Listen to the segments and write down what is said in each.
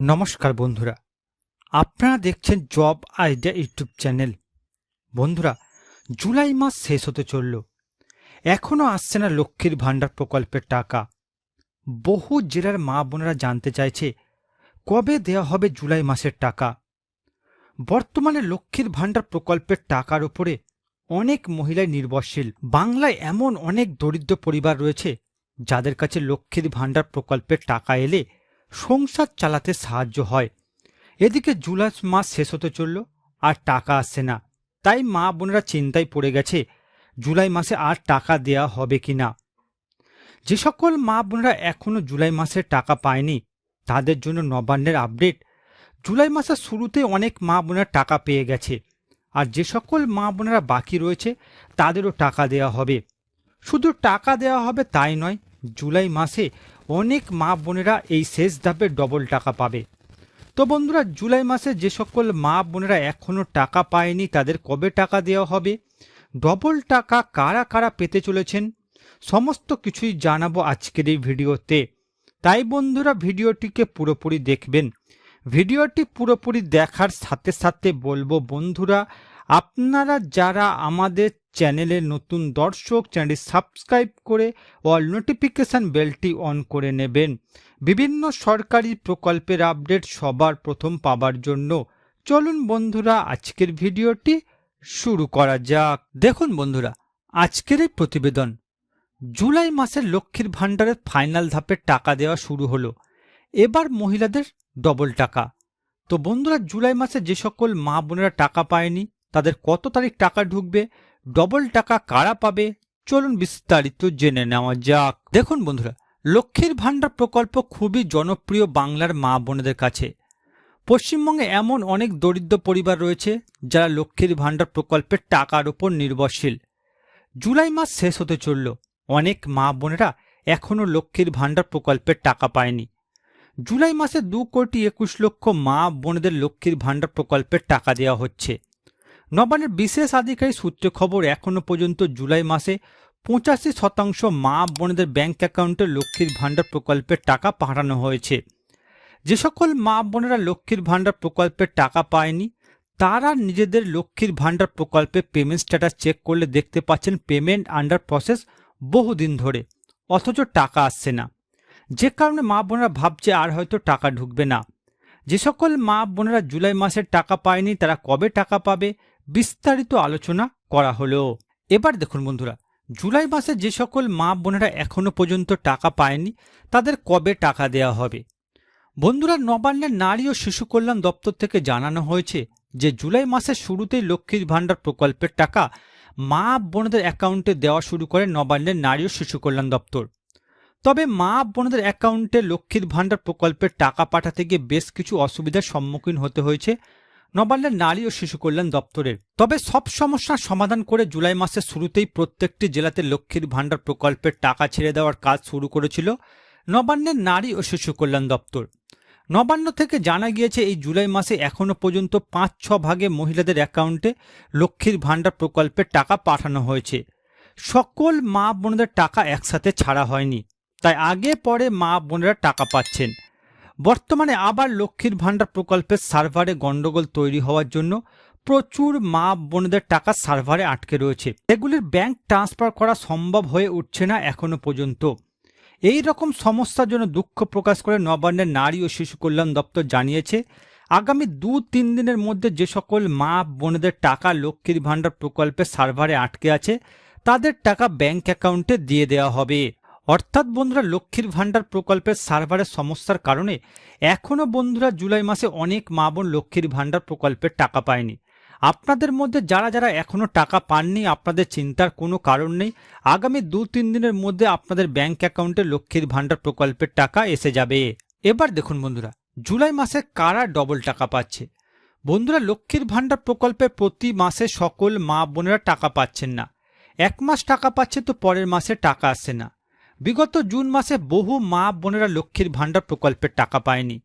নমস্কার বন্ধুরা। আপনারা দেখছেন জব আইডিয়া ইউটিউব চ্যানেল। বন্ধুরা, জুলাই মাস শেষ হতে চলল। এখনও আসছে না লক্ষ্মীর ভাণ্ডার প্রকল্পের টাকা। বহু জেলার মা বোনেরা জানতে চাইছে, কবে দেওয়া হবে জুলাই মাসের টাকা? বর্তমানে লক্ষ্মীর ভাণ্ডার প্রকল্পের টাকার উপরে অনেক মহিলাই নির্ভরশীল। বাংলায় এমন অনেক দরিদ্র পরিবার রয়েছে, যাদের কাছে লক্ষ্মীর ভাণ্ডার প্রকল্পের টাকা এলে সংসার চালাতে সাহায্য হয়। এদিকে জুলাই মাস শেষ হতে চলল, আর টাকা আসছে না। তাই মা বোনেরা চিন্তায় পড়ে গেছে, জুলাই মাসে আর টাকা দেয়া হবে কি না। যে সকল মা বোনেরা এখনও জুলাই মাসের টাকা পায়নি, তাদের জন্য নবান্নের আপডেট। জুলাই মাসের শুরুতে অনেক মা বোনেরা টাকা পেয়ে গেছে, আর যে সকল মা বোনেরা বাকি রয়েছে, তাদেরও টাকা দেওয়া হবে। শুধু টাকা দেওয়া হবে তাই নয়, জুলাই মাসে অনেক মা বোনেরা এই শেষ ধাপে ডবল টাকা পাবে। তো বন্ধুরা, জুলাই মাসে যে সকল মা বোনেরা এখনও টাকা পায়নি, তাদের কবে টাকা দেওয়া হবে? ডবল টাকা কারা কারা পেতে চলেছেন? সমস্ত কিছুই জানাব আজকের এই ভিডিওতে। তাই বন্ধুরা, ভিডিওটিকে পুরোপুরি দেখবেন। ভিডিওটি পুরোপুরি দেখার সাথে সাথে বলব বন্ধুরা আপনারা যারা আমাদের চ্যানেলের নতুন দর্শক, চ্যানেলটি সাবস্ক্রাইব করে অল নোটিফিকেশান বেলটি অন করে নেবেন। বিভিন্ন সরকারি প্রকল্পের আপডেট সবার প্রথম পাবার জন্য চলুন বন্ধুরা, আজকের ভিডিওটি শুরু করা যাক। দেখুন বন্ধুরা, আজকের এই প্রতিবেদন। জুলাই মাসের লক্ষ্মীর ভাণ্ডারের ফাইনাল ধাপের টাকা দেওয়া শুরু হলো। এবার মহিলাদের ডবল টাকা। তো বন্ধুরা, জুলাই মাসে যে সকল মা বোনেরা টাকা পায়নি তাদের কত তারিখ টাকা ঢুকবে, ডবল টাকা কারা পাবে, চলুন বিস্তারিত জেনে নেওয়া যাক। দেখুন বন্ধুরা, লক্ষ্মীর ভাণ্ডার প্রকল্প খুবই জনপ্রিয় বাংলার মা বোনেদের কাছে। পশ্চিমবঙ্গে এমন অনেক দরিদ্র পরিবার রয়েছে যারা লক্ষ্মীর ভাণ্ডার প্রকল্পের টাকার ওপর নির্ভরশীল। জুলাই মাস শেষ হতে চলল, অনেক মা বোনেরা এখনও লক্ষ্মীর ভাণ্ডার প্রকল্পের টাকা পায়নি। জুলাই মাসে দু কোটি একুশ লক্ষ মা বোনেদের লক্ষ্মীর ভাণ্ডার প্রকল্পের টাকা দেওয়া হচ্ছে। নবান্নের বিশেষ আধিকারিক সূত্রে খবর এখনও পর্যন্ত জুলাই মাসে পঁচাশি শতাংশ মা বোনেদের ব্যাংক অ্যাকাউন্টে লক্ষ্মীর ভাণ্ডার প্রকল্পের টাকা পাঠানো হয়েছে। যে সকল মা বোনেরা লক্ষ্মীর ভাণ্ডার প্রকল্পের টাকা পায়নি, তারা নিজেদের লক্ষ্মীর ভাণ্ডার প্রকল্পে পেমেন্ট স্ট্যাটাস চেক করলে দেখতে পাচ্ছেন পেমেন্ট আন্ডার প্রসেস বহুদিন ধরে, অথচ টাকা আসছে না। যে কারণে মা বোনেরা ভাবছে আর হয়তো টাকা ঢুকবে না। যে সকল মা বোনেরা জুলাই মাসের টাকা পায়নি, তারা কবে টাকা পাবে বিস্তারিত আলোচনা করা হলো। এবার দেখুন বন্ধুরা, জুলাই মাসে যে সকল মা বোনেরা এখনও পর্যন্ত টাকা পায়নি, তাদের কবে টাকা দেওয়া হবে? বন্ধুরা, নবান্নের নারী ও শিশু কল্যাণ দপ্তর থেকে জানানো হয়েছে যে, জুলাই মাসের শুরুতেই লক্ষ্মীর ভাণ্ডার প্রকল্পের টাকা মা বোনদের অ্যাকাউন্টে দেওয়া শুরু করে নবান্নের নারী ও শিশু কল্যাণ দপ্তর। তবে মা বোনদের অ্যাকাউন্টে লক্ষ্মীর ভাণ্ডার প্রকল্পের টাকা পাঠাতে গিয়ে বেশ কিছু অসুবিধার সম্মুখীন হতে হয়েছে। নবান্নের নারী ও শিশু কল্যাণ দপ্তরের। তবে সব সমস্যার সমাধান করে জুলাই মাসের শুরুতেই প্রত্যেকটি জেলাতে লক্ষ্মীর ভাণ্ডার প্রকল্পের টাকা ছেড়ে দেওয়ার কাজ শুরু করেছিল নবান্নের নারী ও শিশু কল্যাণ দপ্তর। নবান্ন থেকে জানা গিয়েছে, এই জুলাই মাসে এখনও পর্যন্ত পাঁচ ছ ভাগে মহিলাদের অ্যাকাউন্টে লক্ষ্মীর ভাণ্ডার প্রকল্পের টাকা পাঠানো হয়েছে। সকল মা বোনদের টাকা একসাথে ছাড়া হয়নি। তাই আগে পরে মা বোনেরা টাকা পাচ্ছেন। বর্তমানে আবার লক্ষ্মীর ভাণ্ডার প্রকল্পের সার্ভারে গণ্ডগোল তৈরি হওয়ার জন্য প্রচুর মা বোনদের টাকা সার্ভারে আটকে রয়েছে। এগুলির ব্যাংক ট্রান্সফার করা সম্ভব হয়ে উঠছে না এখনও পর্যন্ত। এই রকম সমস্যার জন্য দুঃখ প্রকাশ করে নবান্নের নারী ও শিশু কল্যাণ দপ্তর জানিয়েছে, আগামী দু তিন দিনের মধ্যে যে সকল মা বোনেদের টাকা লক্ষ্মীর ভাণ্ডার প্রকল্পের সার্ভারে আটকে আছে, তাদের টাকা ব্যাংক অ্যাকাউন্টে দিয়ে দেওয়া হবে। অর্থাৎ বন্ধুরা লক্ষ্মীর ভাণ্ডার প্রকল্পের সার্ভারের সমস্যার কারণে এখনও বন্ধুরা জুলাই মাসে অনেক মা বোন লক্ষ্মীর ভাণ্ডার প্রকল্পের টাকা পায়নি। আপনাদের মধ্যে যারা যারা এখনও টাকা পাননি, আপনাদের চিন্তার কোনো কারণ নেই। আগামী দু তিন দিনের মধ্যে আপনাদের ব্যাংক অ্যাকাউন্টে লক্ষ্মীর ভাণ্ডার প্রকল্পের টাকা এসে যাবে। এবার দেখুন বন্ধুরা, জুলাই মাসে কারা ডবল টাকা পাচ্ছে? বন্ধুরা, লক্ষ্মীর ভাণ্ডার প্রকল্পে প্রতি মাসে সকল মা বোনেরা টাকা পাচ্ছেন না। এক মাস টাকা পাচ্ছে তো পরের মাসে টাকা আসছে না। বিগত জুন মাসে বহু মা বোনেরা লক্ষ্মীর ভাণ্ডার প্রকল্পের টাকা পায়নি।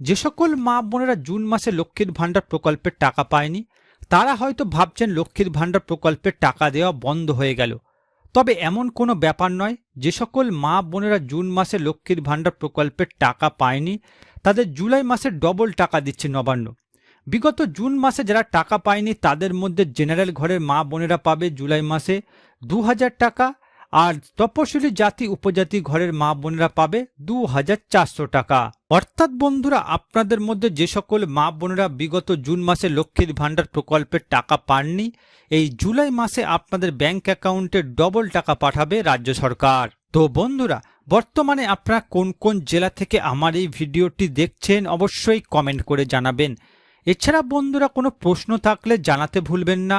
যে সকল মা বোনেরা জুন মাসে লক্ষ্মীর ভাণ্ডার প্রকল্পের টাকা পায়নি, তারা হয়তো ভাবছেন লক্ষ্মীর ভাণ্ডার প্রকল্পের টাকা দেওয়া বন্ধ হয়ে গেল। তবে এমন কোনো ব্যাপার নয়, যে সকল মা বোনেরা জুন মাসে লক্ষ্মীর ভাণ্ডার প্রকল্পের টাকা পায়নি, তাদের জুলাই মাসে ডবল টাকা দিচ্ছে নবান্ন। বিগত জুন মাসে যারা টাকা পায়নি, তাদের মধ্যে জেনারেল ঘরের মা বোনেরা পাবে জুলাই মাসে দু হাজার টাকা আর তপশিলি জাতি উপজাতি ঘরের মা বোনেরা পাবে দু হাজার চারশো টাকা। অর্থাৎ বন্ধুরা, আপনাদের মধ্যে যে সকল মা বোনেরা বিগত জুন মাসে লক্ষ্মীর ভাণ্ডার প্রকল্পের টাকা পাননি, এই জুলাই মাসে আপনাদের ব্যাংক অ্যাকাউন্টে ডবল টাকা পাঠাবে রাজ্য সরকার। তো বন্ধুরা, বর্তমানে আপনারা কোন কোন জেলা থেকে আমার এই ভিডিওটি দেখছেন অবশ্যই কমেন্ট করে জানাবেন। এছাড়া বন্ধুরা, কোনো প্রশ্ন থাকলে জানাতে ভুলবেন না।